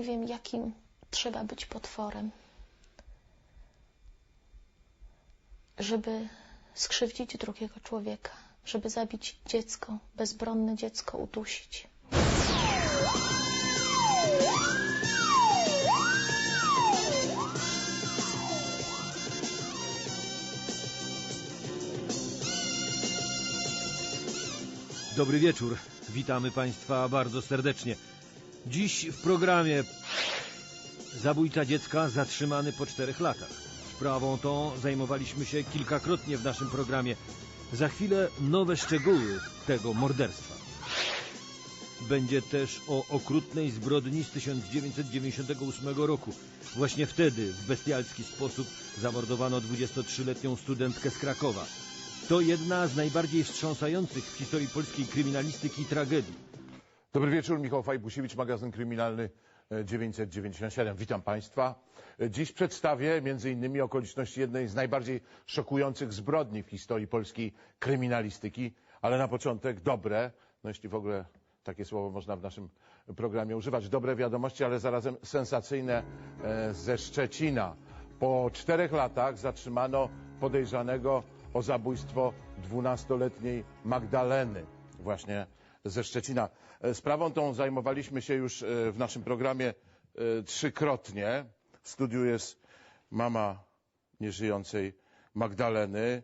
nie wiem, jakim trzeba być potworem, żeby skrzywdzić drugiego człowieka, żeby zabić dziecko, bezbronne dziecko, udusić. Dobry wieczór. Witamy Państwa bardzo serdecznie. Dziś w programie zabójca dziecka zatrzymany po czterech latach. Sprawą tą zajmowaliśmy się kilkakrotnie w naszym programie. Za chwilę nowe szczegóły tego morderstwa. Będzie też o okrutnej zbrodni z 1998 roku. Właśnie wtedy w bestialski sposób zamordowano 23-letnią studentkę z Krakowa. To jedna z najbardziej wstrząsających w historii polskiej kryminalistyki tragedii. Dobry wieczór, Michał Fajbusiewicz, magazyn kryminalny e, 997. Witam Państwa. E, Dziś przedstawię między innymi okoliczności jednej z najbardziej szokujących zbrodni w historii polskiej kryminalistyki, ale na początek dobre, no jeśli w ogóle takie słowo można w naszym programie używać, dobre wiadomości, ale zarazem sensacyjne e, ze Szczecina. Po czterech latach zatrzymano podejrzanego o zabójstwo dwunastoletniej Magdaleny właśnie ze Szczecina. E, Sprawą tą zajmowaliśmy się już e, w naszym programie e, trzykrotnie. W studiu jest mama nieżyjącej Magdaleny.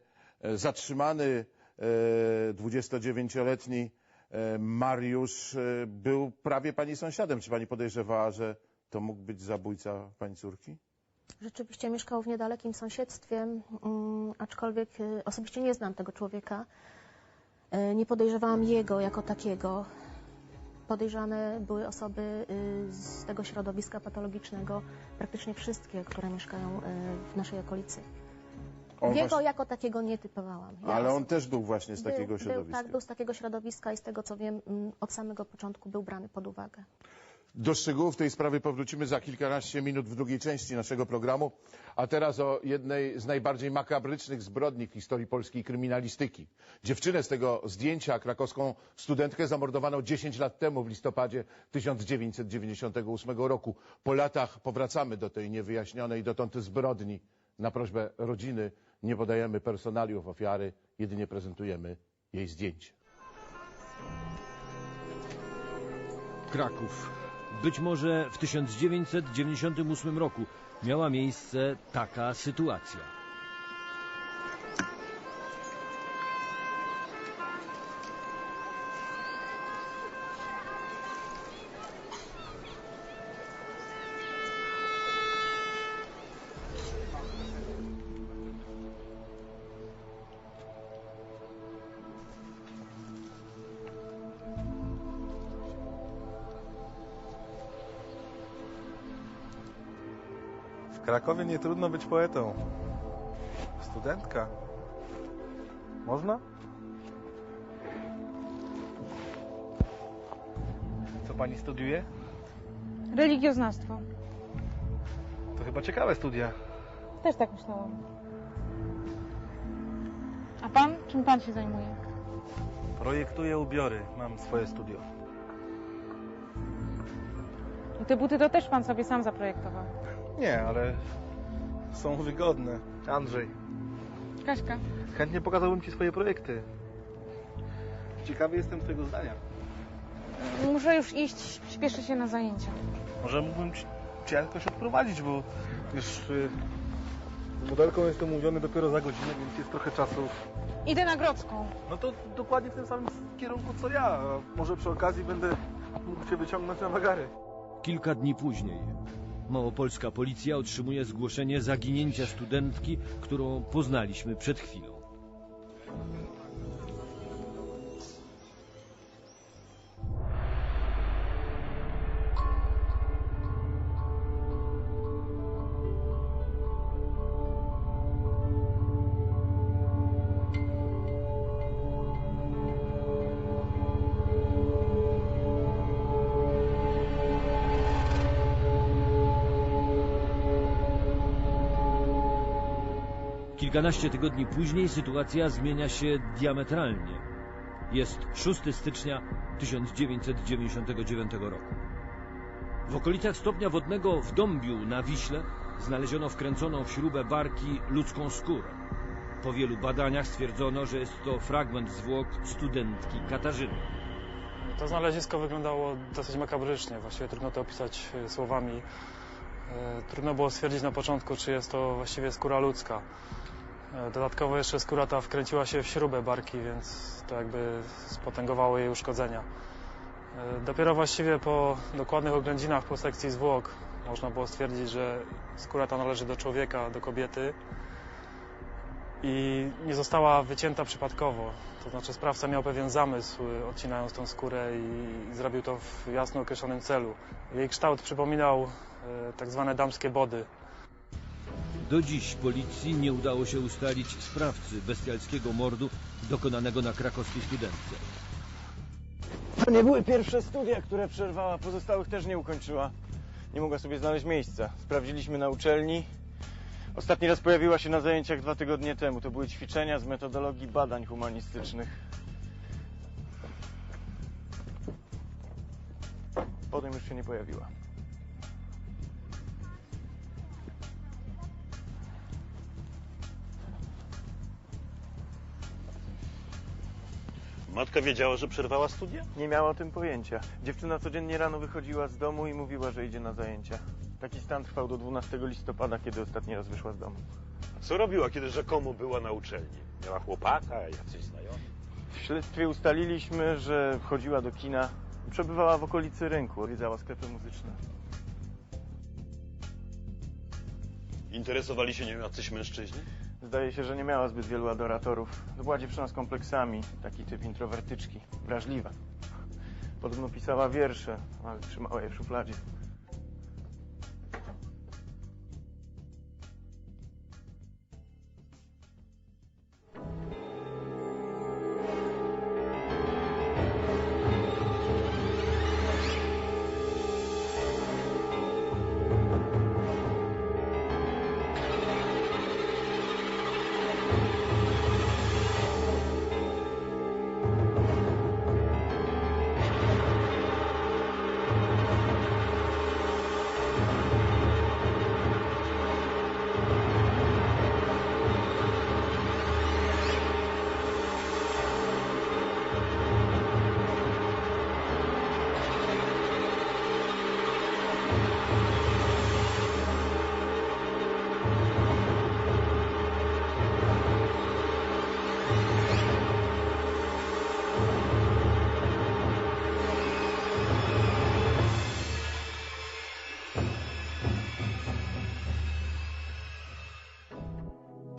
Zatrzymany e, 29-letni e, Mariusz był prawie pani sąsiadem. Czy pani podejrzewała, że to mógł być zabójca pani córki? Rzeczywiście mieszkał w niedalekim sąsiedztwie, mm, aczkolwiek osobiście nie znam tego człowieka. Y, Nie podejrzewałam jego jako takiego. Podejrzane były osoby y, z tego środowiska patologicznego, praktycznie wszystkie, które mieszkają y, w naszej okolicy. On Jego właśnie- jako takiego nie typowałam. Ja Ale on też był właśnie z takiego był, środowiska. Był, tak, był z takiego środowiska i z tego co wiem, mm, od samego początku był brany pod uwagę. Do szczegółów tej sprawy powrócimy za kilkanaście minut w drugiej części naszego programu, a teraz o jednej z najbardziej makabrycznych zbrodni w historii polskiej kryminalistyki. Dziewczynę z tego zdjęcia, krakowską studentkę, zamordowano 10 lat temu w listopadzie 1998 roku. Po latach powracamy do tej niewyjaśnionej dotąd zbrodni. Na prośbę rodziny nie podajemy personaliów ofiary, jedynie prezentujemy jej zdjęcie. Kraków. Być może w 1998 roku miała miejsce taka sytuacja. Krakowie nie trudno być poetą. Studentka. Można? Co pani studiuje? Religioznawstwo. To chyba ciekawe studia. Też tak myślałam. A pan? Czym pan się zajmuje? Projektuję ubiory. Mam swoje studio. I te buty to też pan sobie sam zaprojektował. Nie, ale są wygodne. Andrzej, Kaśka. chętnie pokazałbym ci swoje projekty. Ciekawy jestem twojego zdania. Muszę już iść, śpieszę się na zajęcia. Może mógłbym ci- cię jakoś odprowadzić, bo już y, z modelką jestem umówiony dopiero za godzinę, więc jest trochę czasu. Idę na Grodzką. No to dokładnie w tym samym kierunku co ja. A Może przy okazji będę mógł cię wyciągnąć na wagary. Kilka dni później małopolska policja otrzymuje zgłoszenie zaginięcia studentki, którą poznaliśmy przed chwilą. Kilkanaście tygodni później sytuacja zmienia się diametralnie. Jest 6 stycznia 1999 roku. W okolicach stopnia wodnego w Dąbiu na Wiśle znaleziono wkręconą w śrubę barki ludzką skórę. Po wielu badaniach stwierdzono, że jest to fragment zwłok studentki Katarzyny. To znalezisko wyglądało dosyć makabrycznie, właściwie trudno to opisać e, słowami. E, Trudno było stwierdzić na początku, czy jest to właściwie skóra ludzka. E, Dodatkowo jeszcze skóra ta wkręciła się w śrubę barki, więc to jakby spotęgowało jej uszkodzenia. E, Dopiero właściwie po dokładnych oględzinach po sekcji zwłok można było stwierdzić, że skóra ta należy do człowieka, do kobiety i nie została wycięta przypadkowo. To znaczy sprawca miał pewien zamysł, odcinając tą skórę i zrobił to w jasno określonym celu. Jej kształt przypominał e, tak zwane damskie body. Do dziś policji nie udało się ustalić sprawcy bestialskiego mordu dokonanego na krakowskiej studentce. To nie były pierwsze studia, które przerwała, pozostałych też nie ukończyła. Nie mogła sobie znaleźć miejsca. Sprawdziliśmy na uczelni. Ostatni raz pojawiła się na zajęciach dwa tygodnie temu. To były ćwiczenia z metodologii badań humanistycznych. Potem już się nie pojawiła. Matka wiedziała, że przerwała studia? Nie miała o tym pojęcia. Dziewczyna codziennie rano wychodziła z domu i mówiła, że idzie na zajęcia. Taki stan trwał do 12 listopada, kiedy ostatni raz wyszła z domu. Co robiła, kiedy rzekomo była na uczelni? Miała chłopaka, jacyś znajomi? W śledztwie ustaliliśmy, że chodziła do kina, przebywała w okolicy rynku, odwiedzała sklepy muzyczne. Interesowali się nią jacyś mężczyźni? Zdaje się, że nie miała zbyt wielu adoratorów. To była dziewczyna z kompleksami, taki typ introwertyczki, wrażliwa. Podobno pisała wiersze, ale trzymała je w szufladzie.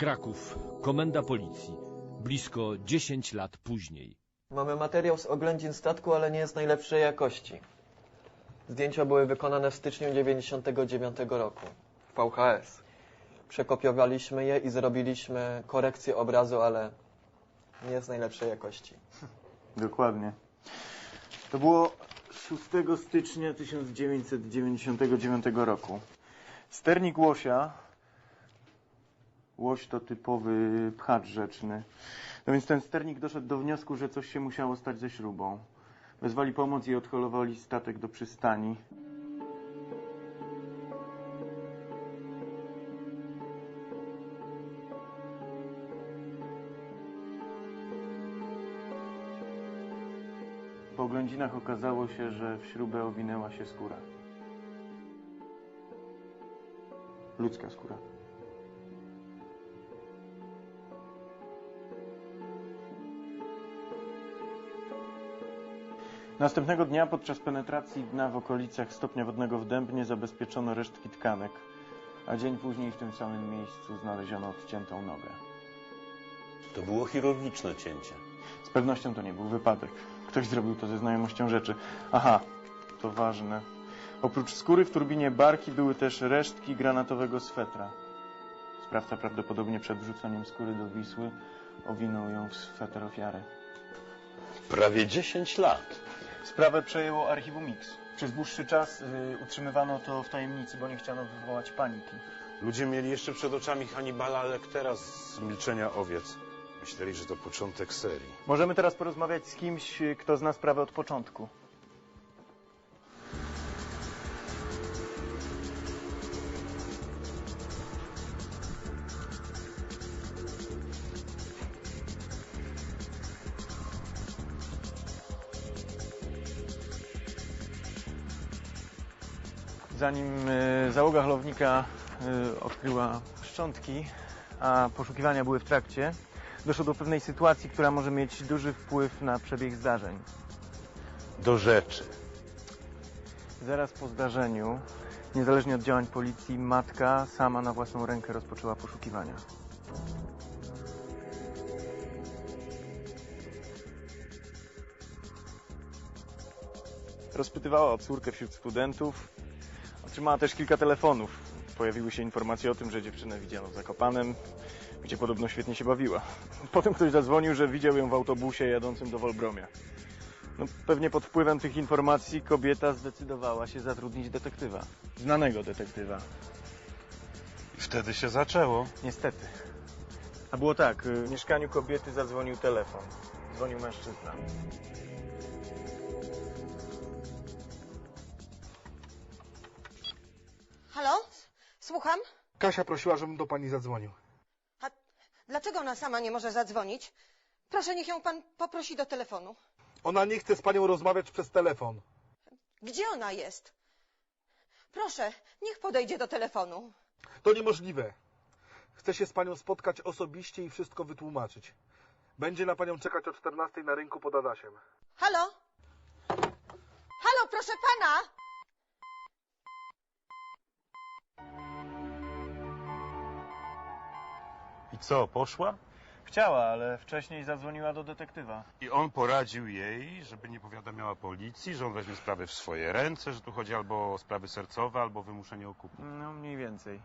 Kraków, komenda policji. Blisko 10 lat później. Mamy materiał z oględzin statku, ale nie jest najlepszej jakości. Zdjęcia były wykonane w styczniu 99 roku w VHS. Przekopiowaliśmy je i zrobiliśmy korekcję obrazu, ale nie jest najlepszej jakości. Dokładnie. To było 6 stycznia 1999 roku. Sternik łosia. Łoś to typowy pchacz rzeczny. No więc ten sternik doszedł do wniosku, że coś się musiało stać ze śrubą. Wezwali pomoc i odholowali statek do przystani. Po oględzinach okazało się, że w śrubę owinęła się skóra. Ludzka skóra. Następnego dnia podczas penetracji dna w okolicach stopnia wodnego w Dębnie zabezpieczono resztki tkanek, a dzień później w tym samym miejscu znaleziono odciętą nogę. To było chirurgiczne cięcie. Z pewnością to nie był wypadek. Ktoś zrobił to ze znajomością rzeczy. Aha, to ważne. Oprócz skóry w turbinie barki były też resztki granatowego swetra. Sprawca prawdopodobnie przed wrzuceniem skóry do Wisły owinął ją w sweter ofiary. Prawie 10 lat. Sprawę przejęło archiwum Mix. Przez dłuższy czas y, utrzymywano to w tajemnicy, bo nie chciano wywołać paniki. Ludzie mieli jeszcze przed oczami Hannibala Lectera z Milczenia Owiec. Myśleli, że to początek serii. Możemy teraz porozmawiać z kimś, y, kto zna sprawę od początku. Zanim e, załoga holownika e, odkryła szczątki, a poszukiwania były w trakcie, doszło do pewnej sytuacji, która może mieć duży wpływ na przebieg zdarzeń. Do rzeczy. Zaraz po zdarzeniu, niezależnie od działań policji, matka sama na własną rękę rozpoczęła poszukiwania. Rozpytywała o córkę wśród studentów. Otrzymała też kilka telefonów. Pojawiły się informacje o tym, że dziewczynę widziano w Zakopanem, gdzie podobno świetnie się bawiła. Potem ktoś zadzwonił, że widział ją w autobusie jadącym do Wolbromia. No, pewnie pod wpływem tych informacji kobieta zdecydowała się zatrudnić detektywa. Znanego detektywa. I wtedy się zaczęło. Niestety. A było tak, y, w mieszkaniu kobiety zadzwonił telefon. Dzwonił mężczyzna. Kasia prosiła, żebym do pani zadzwonił. A dlaczego ona sama nie może zadzwonić? Proszę, niech ją pan poprosi do telefonu. Ona nie chce z panią rozmawiać przez telefon. Gdzie ona jest? Proszę, niech podejdzie do telefonu. To niemożliwe. Chcę się z panią spotkać osobiście i wszystko wytłumaczyć. Będzie na panią czekać o 14 na rynku pod Adasiem. Halo? Halo, proszę pana! I co, poszła? Chciała, ale wcześniej zadzwoniła do detektywa. I on poradził jej, żeby nie powiadamiała policji, że on weźmie sprawę w swoje ręce, że tu chodzi albo o sprawy sercowe, albo wymuszenie okupu. No, mniej więcej.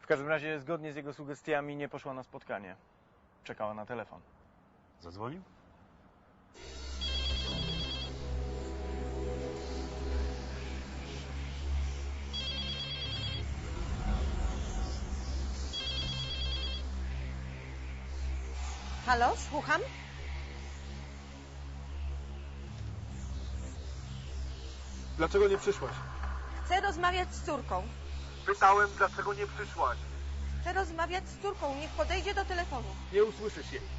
W każdym razie, zgodnie z jego sugestiami, nie poszła na spotkanie. Czekała na telefon. Zadzwonił? Halo, słucham? Dlaczego nie przyszłaś? Chcę rozmawiać z córką. Pytałem, dlaczego nie przyszłaś. Chcę rozmawiać z córką. Niech podejdzie do telefonu. Nie usłyszysz jej.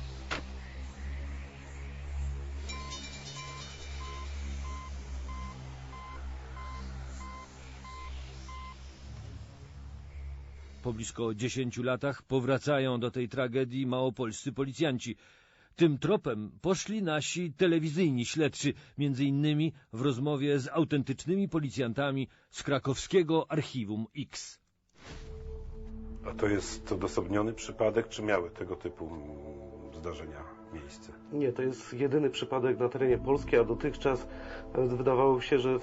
Po blisko 10 latach powracają do tej tragedii małopolscy policjanci. Tym tropem poszli nasi telewizyjni śledczy, między innymi w rozmowie z autentycznymi policjantami z krakowskiego Archiwum X. A to jest odosobniony przypadek, czy miały tego typu zdarzenia miejsce? Nie, to jest jedyny przypadek na terenie Polski, a dotychczas wydawało się, że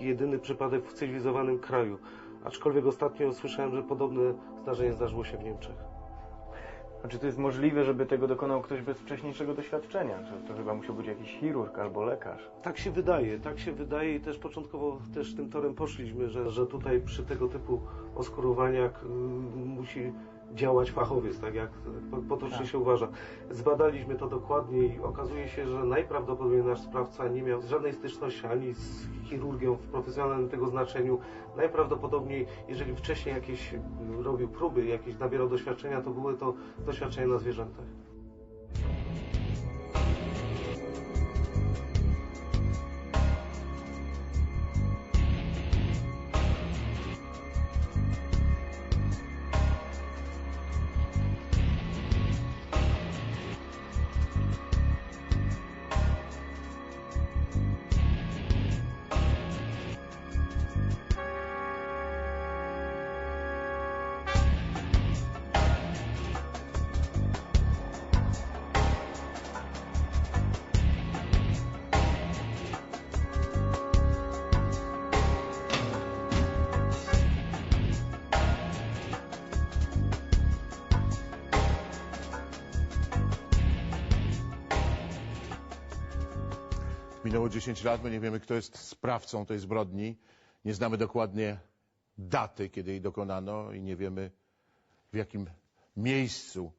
jedyny przypadek w cywilizowanym kraju. Aczkolwiek ostatnio słyszałem, że podobne zdarzenie zdarzyło się w Niemczech. A czy to jest możliwe, żeby tego dokonał ktoś bez wcześniejszego doświadczenia? Czy to chyba musiał być jakiś chirurg albo lekarz? Tak się wydaje, tak się wydaje i też początkowo też tym torem poszliśmy, że, że tutaj przy tego typu oskurowaniach y, musi działać fachowiec, tak jak po- potocznie Tak. się uważa. Zbadaliśmy to dokładnie i okazuje się, że najprawdopodobniej nasz sprawca nie miał żadnej styczności ani z chirurgią w profesjonalnym tego znaczeniu. Najprawdopodobniej, jeżeli wcześniej jakieś y, robił próby, jakieś nabierał doświadczenia, to były to doświadczenia na zwierzętach. Minęło 10 lat, my nie wiemy, kto jest sprawcą tej zbrodni. Nie znamy dokładnie daty, kiedy jej dokonano i nie wiemy, w jakim miejscu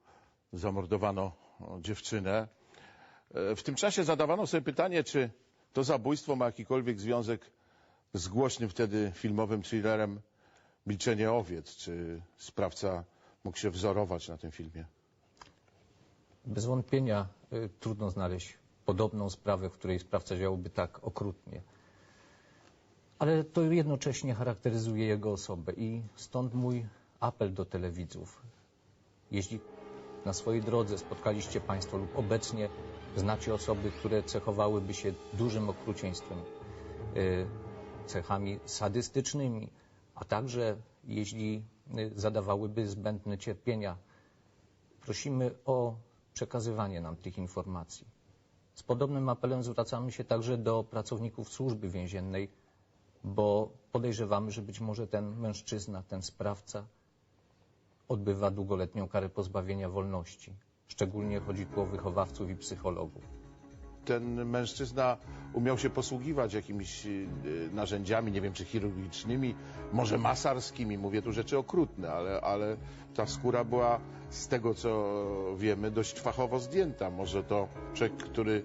zamordowano dziewczynę. E, W tym czasie zadawano sobie pytanie, czy to zabójstwo ma jakikolwiek związek z głośnym wtedy filmowym thrillerem Milczenie owiec. Czy sprawca mógł się wzorować na tym filmie? Bez wątpienia y, trudno znaleźć podobną sprawę, w której sprawca działałby tak okrutnie. ale to jednocześnie charakteryzuje jego osobę i stąd mój apel do telewidzów. Jeśli na swojej drodze spotkaliście Państwo lub obecnie znacie osoby, które cechowałyby się dużym okrucieństwem, y, cechami sadystycznymi, a także jeśli y, zadawałyby zbędne cierpienia, prosimy o przekazywanie nam tych informacji. Z podobnym apelem zwracamy się także do pracowników służby więziennej, bo podejrzewamy, że być może ten mężczyzna, ten sprawca odbywa długoletnią karę pozbawienia wolności. Szczególnie chodzi tu o wychowawców i psychologów. Ten mężczyzna umiał się posługiwać jakimiś y, narzędziami, nie wiem czy chirurgicznymi, może masarskimi. Mówię tu rzeczy okrutne, ale, ale ta skóra była z tego co wiemy dość fachowo zdjęta. Może to człowiek, który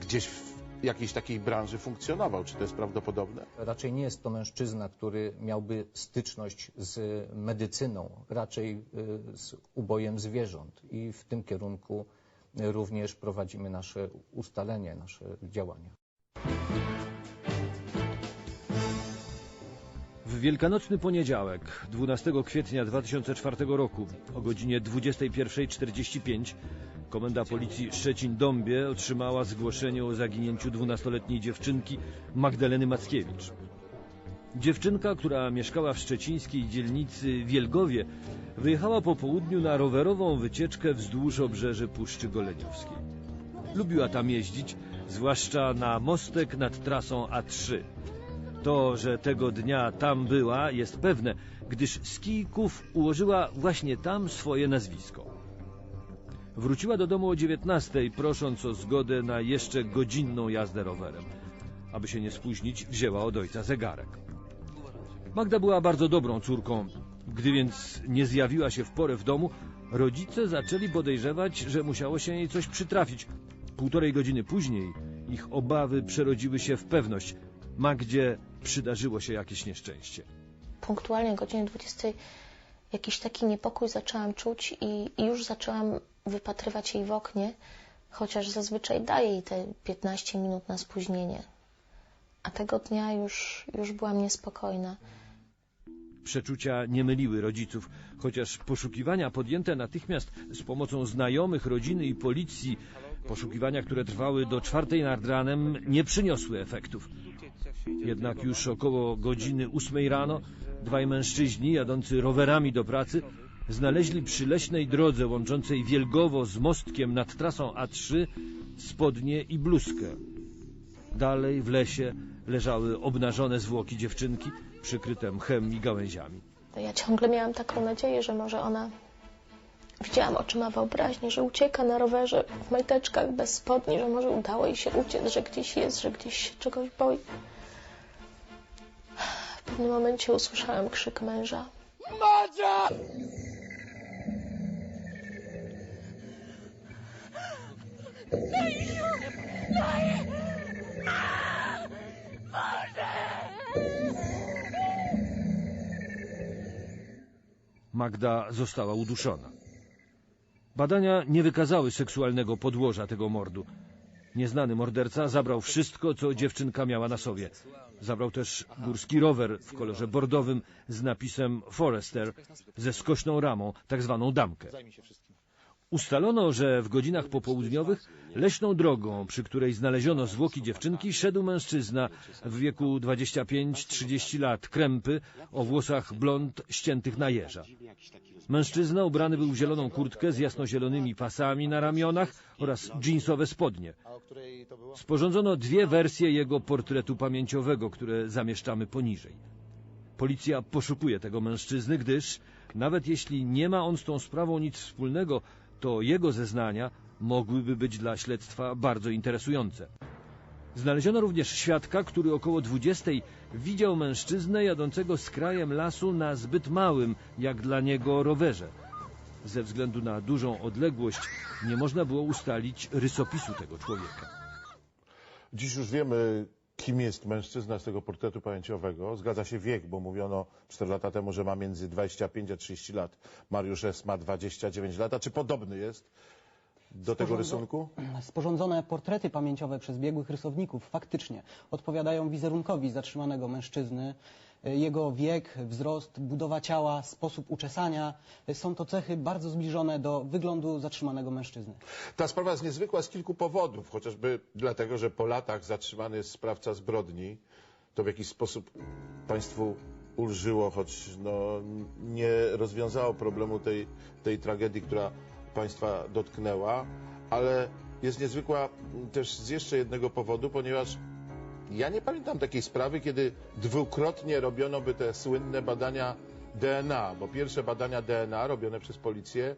gdzieś w jakiejś takiej branży funkcjonował. Czy to jest prawdopodobne? Raczej nie jest to mężczyzna, który miałby styczność z medycyną, raczej y, z ubojem zwierząt i w tym kierunku również prowadzimy nasze ustalenie, nasze działania. W wielkanocny poniedziałek, 12 kwietnia 2004 roku o godzinie 21.45 Komenda Policji Szczecin-Dąbie otrzymała zgłoszenie o zaginięciu 12-letniej dziewczynki Magdaleny Mackiewicz. Dziewczynka, która mieszkała w szczecińskiej dzielnicy Wielgowie, wyjechała po południu na rowerową wycieczkę wzdłuż obrzeży Puszczy Goleniowskiej. Lubiła tam jeździć, zwłaszcza na mostek nad trasą A3. To, że tego dnia tam była, jest pewne, gdyż z kijków ułożyła właśnie tam swoje nazwisko. Wróciła do domu o 19, prosząc o zgodę na jeszcze godzinną jazdę rowerem. Aby się nie spóźnić, wzięła od ojca zegarek. Magda była bardzo dobrą córką. Gdy więc nie zjawiła się w porę w domu, rodzice zaczęli podejrzewać, że musiało się jej coś przytrafić. Półtorej godziny później ich obawy przerodziły się w pewność. Magdzie przydarzyło się jakieś nieszczęście. Punktualnie godzinie 20 jakiś taki niepokój zaczęłam czuć i, i już zaczęłam wypatrywać jej w oknie, chociaż zazwyczaj daje jej te 15 minut na spóźnienie. A tego dnia już, już byłam niespokojna. Przeczucia nie myliły rodziców, chociaż poszukiwania podjęte natychmiast z pomocą znajomych, rodziny i policji, poszukiwania, które trwały do czwartej nad ranem, nie przyniosły efektów. Jednak już około godziny ósmej rano dwaj mężczyźni jadący rowerami do pracy znaleźli przy leśnej drodze łączącej Wielgowo z mostkiem nad trasą A3 spodnie i bluzkę. Dalej w lesie leżały obnażone zwłoki dziewczynki, przykryte mchem i gałęziami. Ja ciągle miałam taką nadzieję, że może ona... Widziałam oczyma wyobraźni, że ucieka na rowerze w majteczkach bez spodni, że może udało jej się uciec, że gdzieś jest, że gdzieś się czegoś boi. W pewnym momencie usłyszałam krzyk męża. Madzia! Magda została uduszona. Badania nie wykazały seksualnego podłoża tego mordu. Nieznany morderca zabrał wszystko, co dziewczynka miała na sobie. Zabrał też górski rower w kolorze bordowym z napisem Forester ze skośną ramą, tak zwaną damkę. Ustalono, że w godzinach popołudniowych leśną drogą, przy której znaleziono zwłoki dziewczynki, szedł mężczyzna w wieku 25-30 lat, krępy, o włosach blond ściętych na jeża. Mężczyzna ubrany był w zieloną kurtkę z jasnozielonymi pasami na ramionach oraz dżinsowe spodnie. Sporządzono dwie wersje jego portretu pamięciowego, które zamieszczamy poniżej. Policja poszukuje tego mężczyzny, gdyż nawet jeśli nie ma on z tą sprawą nic wspólnego, to jego zeznania mogłyby być dla śledztwa bardzo interesujące. Znaleziono również świadka, który około 20 widział mężczyznę jadącego z krajem lasu na zbyt małym, jak dla niego, rowerze. Ze względu na dużą odległość nie można było ustalić rysopisu tego człowieka. Dziś już wiemy, kim jest mężczyzna z tego portretu pamięciowego. Zgadza się wiek, bo mówiono 4 lata temu, że ma między 25 a 30 lat. Mariusz S. ma 29 lat. A czy podobny jest? do tego rysunku? Sporządzone portrety pamięciowe przez biegłych rysowników faktycznie odpowiadają wizerunkowi zatrzymanego mężczyzny. Jego wiek, wzrost, budowa ciała, sposób uczesania są to cechy bardzo zbliżone do wyglądu zatrzymanego mężczyzny. Ta sprawa jest niezwykła z kilku powodów, chociażby dlatego, że po latach zatrzymany jest sprawca zbrodni. To w jakiś sposób państwu ulżyło, choć no, nie rozwiązało problemu tej, tej tragedii, która państwa dotknęła, ale jest niezwykła też z jeszcze jednego powodu, ponieważ ja nie pamiętam takiej sprawy, kiedy dwukrotnie robiono by te słynne badania DNA, bo pierwsze badania DNA robione przez policję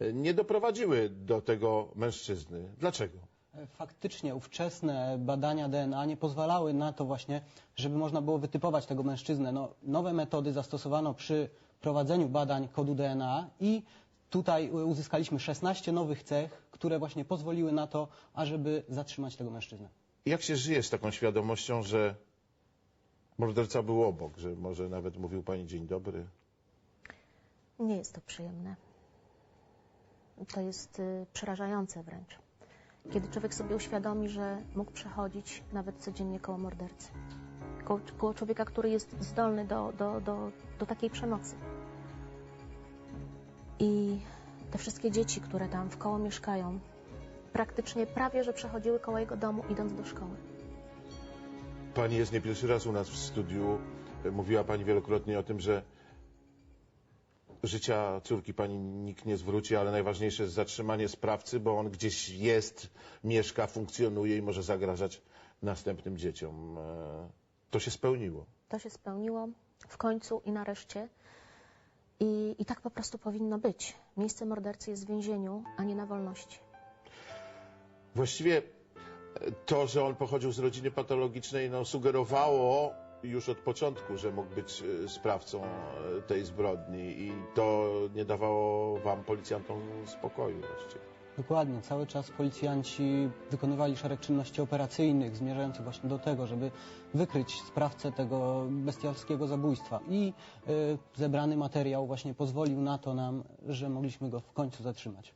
e, nie doprowadziły do tego mężczyzny. Dlaczego? Faktycznie ówczesne badania DNA nie pozwalały na to właśnie, żeby można było wytypować tego mężczyznę. No, nowe metody zastosowano przy prowadzeniu badań kodu DNA i tutaj uzyskaliśmy 16 nowych cech, które właśnie pozwoliły na to, ażeby zatrzymać tego mężczyznę. Jak się żyje z taką świadomością, że morderca był obok, że może nawet mówił pani dzień dobry? Nie jest to przyjemne. To jest y, przerażające wręcz. Kiedy człowiek sobie uświadomi, że mógł przechodzić nawet codziennie koło mordercy. Koło, koło człowieka, który jest zdolny do, do, do, do takiej przemocy. I te wszystkie dzieci, które tam w koło mieszkają, praktycznie prawie, że przechodziły koło jego domu idąc do szkoły. Pani jest nie pierwszy raz u nas w studiu. Mówiła pani wielokrotnie o tym, że życia córki pani nikt nie zwróci, ale najważniejsze jest zatrzymanie sprawcy, bo on gdzieś jest, mieszka, funkcjonuje i może zagrażać następnym dzieciom. E, To się spełniło. To się spełniło w końcu i nareszcie. I, I tak po prostu powinno być. Miejsce mordercy jest w więzieniu, a nie na wolności. Właściwie e, to, że on pochodził z rodziny patologicznej, no, sugerowało już od początku, że mógł być e, sprawcą e, tej zbrodni i to nie dawało wam, policjantom, spokoju właściwie. Dokładnie, cały czas policjanci wykonywali szereg czynności operacyjnych zmierzających właśnie do tego, żeby wykryć sprawcę tego bestialskiego zabójstwa. I y, zebrany materiał właśnie pozwolił na to nam, że mogliśmy go w końcu zatrzymać.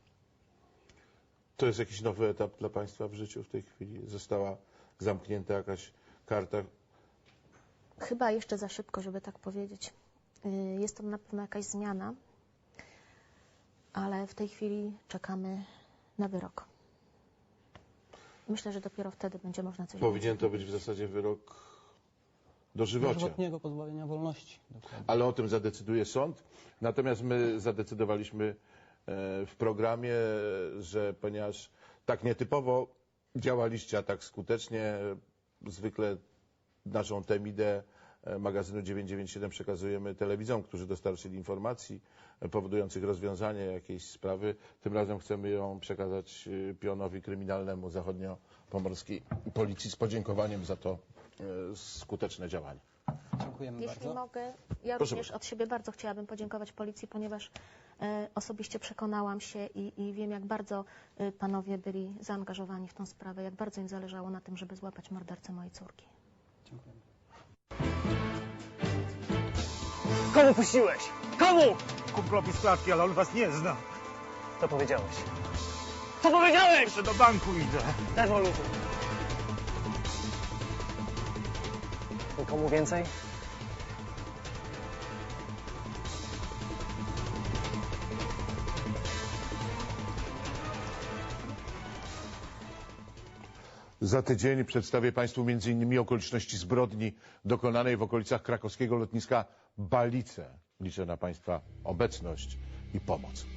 To jest jakiś nowy etap dla Państwa w życiu w tej chwili? Została zamknięta jakaś karta? Chyba jeszcze za szybko, żeby tak powiedzieć. Y, Jest to na pewno jakaś zmiana, ale w tej chwili czekamy na wyrok. Myślę, że dopiero wtedy będzie można coś Powinien to być w zasadzie wyrok dożywocia. Dożywotniego pozbawienia wolności. Dokładnie. Ale o tym zadecyduje sąd. Natomiast my zadecydowaliśmy w programie, że ponieważ tak nietypowo działaliście, a tak skutecznie, e, zwykle naszą temidę e, magazynu 997 przekazujemy telewidzom, którzy dostarczyli informacji e, powodujących rozwiązanie jakiejś sprawy. Tym razem chcemy ją przekazać e, pionowi kryminalnemu zachodnio-pomorskiej policji z podziękowaniem za to e, skuteczne działanie. Dziękujemy Jeśli bardzo. mogę, ja Proszę również od siebie bardzo chciałabym podziękować policji, ponieważ e, osobiście przekonałam się i, i wiem, jak bardzo e, panowie byli zaangażowani w tą sprawę, jak bardzo im zależało na tym, żeby złapać mordercę mojej córki. Dziękujemy. Komu puściłeś? Komu? Kumplowi z klatki, ale on was nie zna. Co powiedziałeś? Co powiedziałeś? Jeszcze do banku idę. Też maluchu. Nikomu więcej? Za tydzień przedstawię Państwu m.in. okoliczności zbrodni dokonanej w okolicach krakowskiego lotniska Balice. Liczę na Państwa obecność i pomoc.